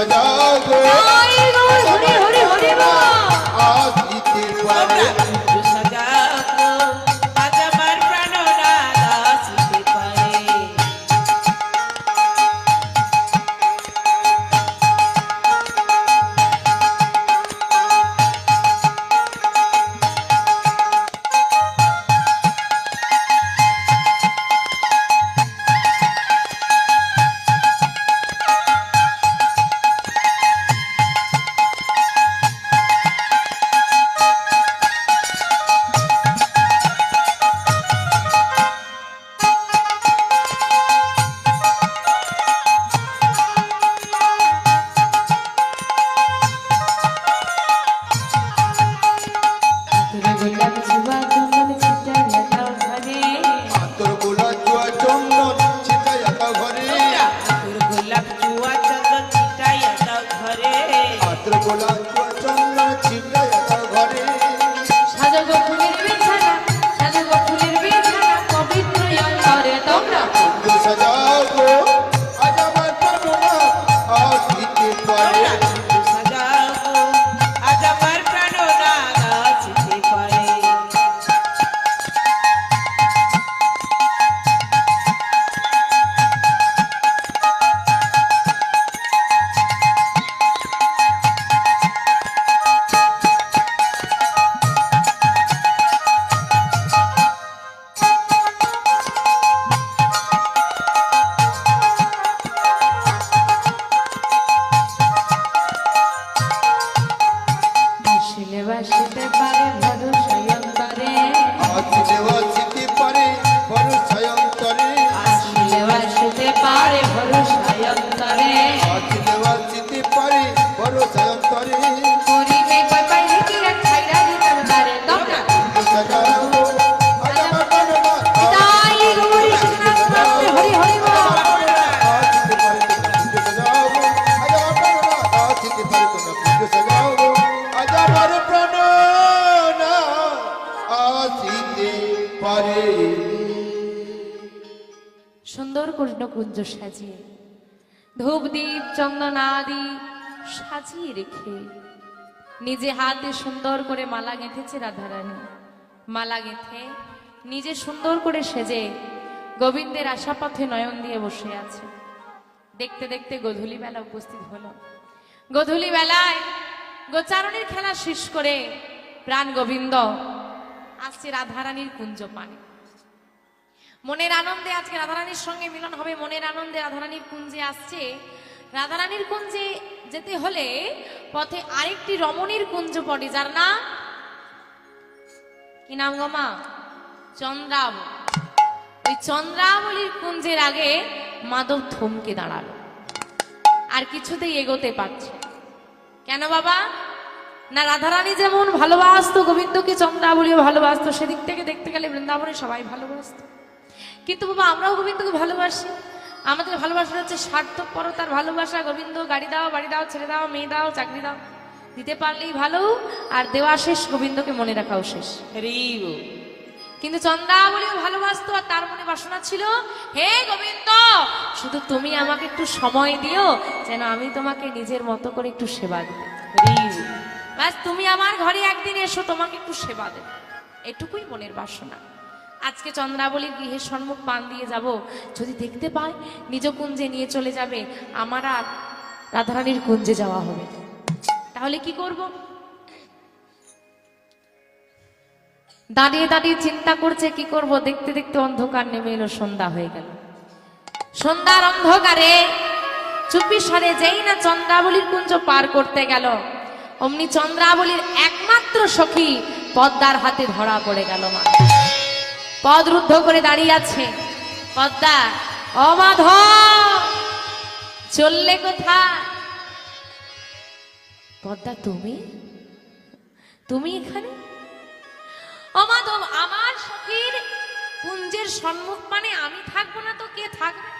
কুঞ্জ সুন্দর কৃষ্ণ কুঞ্জ সাজিয়ে, ধূপ দীপ, চন্দন আদি সাজিয়ে রেখে নিজে হাতে সুন্দর করে মালা গেঁথেছে রাধারানী। মালা গেঁথে নিজে সুন্দর করে সেজে গোবিন্দের আশাপথে নয়ন দিয়ে বসে আছে। দেখতে দেখতে গধূলি বেলা উপস্থিত হলো। গধূলি বেলায় গোচারণের খেলা শেষ করে প্রাণ গোবিন্দ আসছে রাধারানীর কুঞ্জ পানে। মনের আনন্দে আজকে রাধারানীর সঙ্গে মিলন হবে, মনের আনন্দে রাধারানীর কুঞ্জে আসছে। রাধারানীর কুঞ্জে যেতে হলে পথে আরেকটি রমণীর কুঞ্জ পড়ে, যার নাম কি নাম গো মা? চন্দ্রাব ওই চন্দ্রাবলীর কুঞ্জের আগে মাধব থমকে দাঁড়াল। আর কিছুতেই এগোতে পারছে কেন বাবা? না রাধারানী যেমন ভালোবাসতো, গোবিন্দকে চন্দ্রাবলীও ভালোবাসতো, সেদিক থেকে দেখতে গেলে বৃন্দাবনে সবাই ভালোবাসতো। কিন্তু বাবা আমরাও গোবিন্দকে ভালোবাসি। আমাদের ভালোবাসা হচ্ছে স্বার্থপরতার ভালোবাসা। গোবিন্দ গাড়ি দাও বাড়ি দাও ছেড়ে দাও মেয়ে দাও চাকরি দাও। দিতে পারলেই ভালো আর দেওয়া শেষ গোবিন্দকে মনে রাখাও শেষ। কিন্তু চন্দ্রাবলীও ভালোবাসতো আর তার মনে বাসনা ছিল হে গোবিন্দ শুধু তুমি আমাকে একটু সময় দিও যেন আমি তোমাকে নিজের মতো করে একটু সেবা হরিব ব্যাস তুমি আমার ঘরে একদিন এসো তোমাকে একটু সেবা দেব। এটুকুই মনের বাসনা। আজকে চন্দ্রাবলীর গৃহের সম্মুখ পান দিয়ে যাব। যদি দেখতে পাই নিজ কুঞ্জে নিয়ে চলে যাবে। আমার আর রাধারানীর কুঞ্জে যাওয়া হবে তাহলে কি করব? দাঁড়িয়ে দাঁড়িয়ে চিন্তা করছে, কি করব? দেখতে দেখতে অন্ধকার নেমে এলো, সন্ধ্যা হয়ে গেল। সন্ধ্যার অন্ধকারে চুপি সরে যেই না চন্দ্রাবলীর কুঞ্জ পার করতে গেল। অমনি চন্দ্রাবলীর একমাত্র সখী পদ্মার হাতে ধরা পড়ে গেল মা পদ রুদ্ধ করে দাঁড়িয়ে আছে। পদ্মা অমাধ চললে কোথা পদ্মা, তুমি? তুমি এখানে? অমাধব আমার সখীর কুঞ্জের সম্মুখ মানে আমি থাকব না তো কে থাকবে?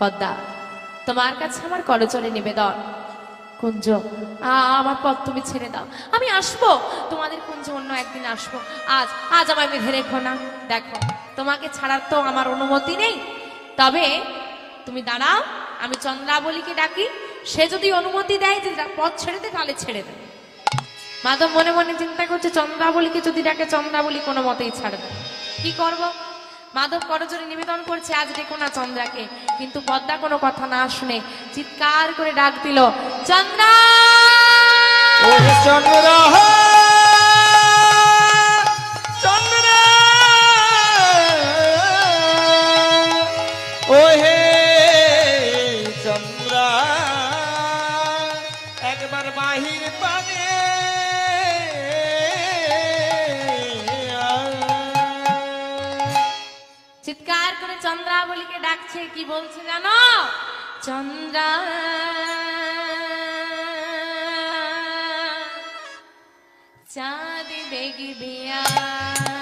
পদ্মা, তোমার কাছে আমার করচলে নিবেদন। কুঞ্জ। আমার পথ তুমি ছেড়ে দাও। আমি আসব। তোমাদের কুঞ্জ অন্য একদিন আসব। আজ আজ আমায় বেঁধে রেখো না। দেখো, তোমাকে ছাড়ার তো আমার অনুমতি নেই। তবে তুমি দাঁড়াও, আমি চন্দ্রাবলীকে ডাকি। সে যদি অনুমতি দেয় যে পথ ছেড়ে দে, তাহলে ছেড়ে দেবে মাধব মনে মনে চিন্তা করছে, চন্দ্রাবলীকে যদি ডাকে, চন্দ্রাবলী কোনো মতেই ছাড়বে। কি করব? মাধব করজোরে নিবেদন করছে আজ দেখো না চন্দ্রাকে। কিন্তু পদ্মা কোনো কথা না শুনে চিৎকার করে ডাক দিল, চন্দ্রা! চন্দ্রা চিৎকার করে চন্দ্রাবলীকে ডাকছে কি বলছে জানো? চন্দ্রা। চাঁদি দেখবি চন্দ্র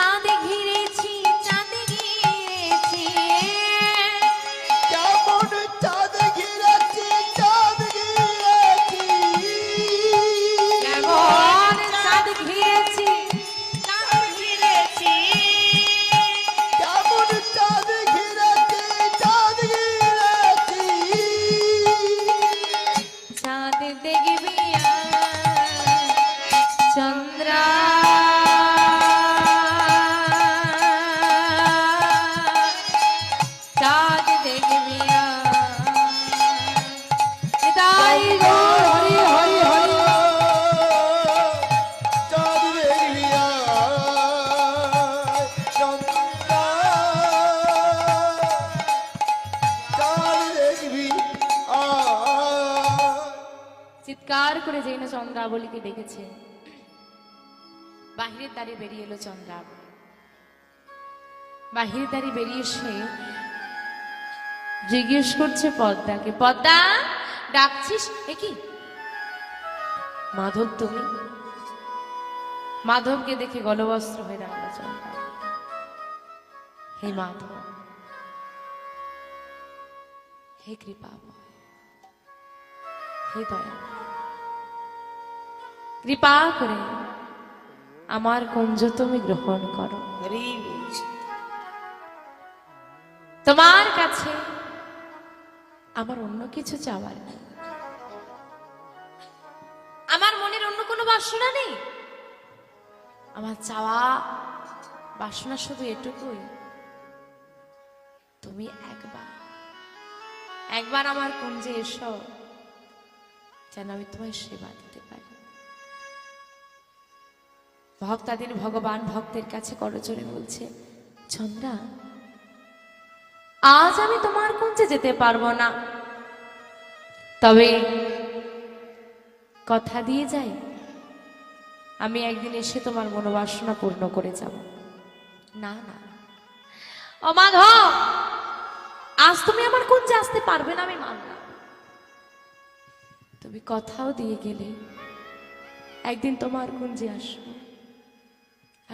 চাঁদ ঘিরেছি চন্দ্রাবলীকে ডেকেছে। বাহিরের দ্বারে বেরিয়ে এলো চন্দ্রাবলী বাহিরের দ্বারে বেরিয়ে এসে জিজ্ঞেস করছে পদ্মাকে, পদ্মা, ডাকছিস? এ কি? মাধব, তুমি? মাধবকে দেখে গলবস্ত্র হয়ে দাঁড়াল চন্দ্রা। হে মাধব, হে কৃপা হে দয়া কৃপা করে আমার কুঞ্জ তুমি গ্রহণ করো। তোমার কাছে আমার অন্য কিছু চাওয়ার নেই। আমার মনের অন্য কোনো বাসনা নেই। আমার চাওয়া বাসনা শুধু এটুকুই। তুমি একবার একবার আমার কুঞ্জে এসো যেন আমি তোমায় সেবা দিতে ভক্তাদিন ভগবান ভক্তের কাছে করজোরে বলছে, চন্দ্রা, আজ আমি তোমার কুঞ্জে যেতে পারব না। তবে কথা দিয়ে যাই, আমি একদিন এসে তোমার মনোবাসনা পূর্ণ করে যাব। না না। ও মাধব, আজ তুমি আমার কুঞ্জে আসতে পারবে না, আমি মানলাম তুমি কথাও দিয়ে গেলে একদিন তোমার কুঞ্জে আসব।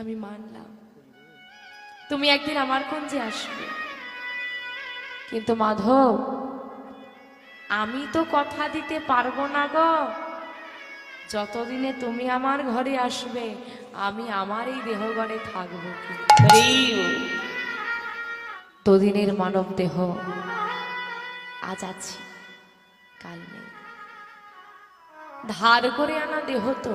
আমি মানলাম। তুমি একদিন আমার কুঞ্জে আসবে। কিন্তু মাধব, আমি তো কথা দিতে পারব না গো। যতদিনে তুমি আমার ঘরে আসবে, আমি আমার এই দেহঘরে থাকব দুদিনের মানব দেহ আজ আছি, কাল নেই। ধার করে আনা দেহ তো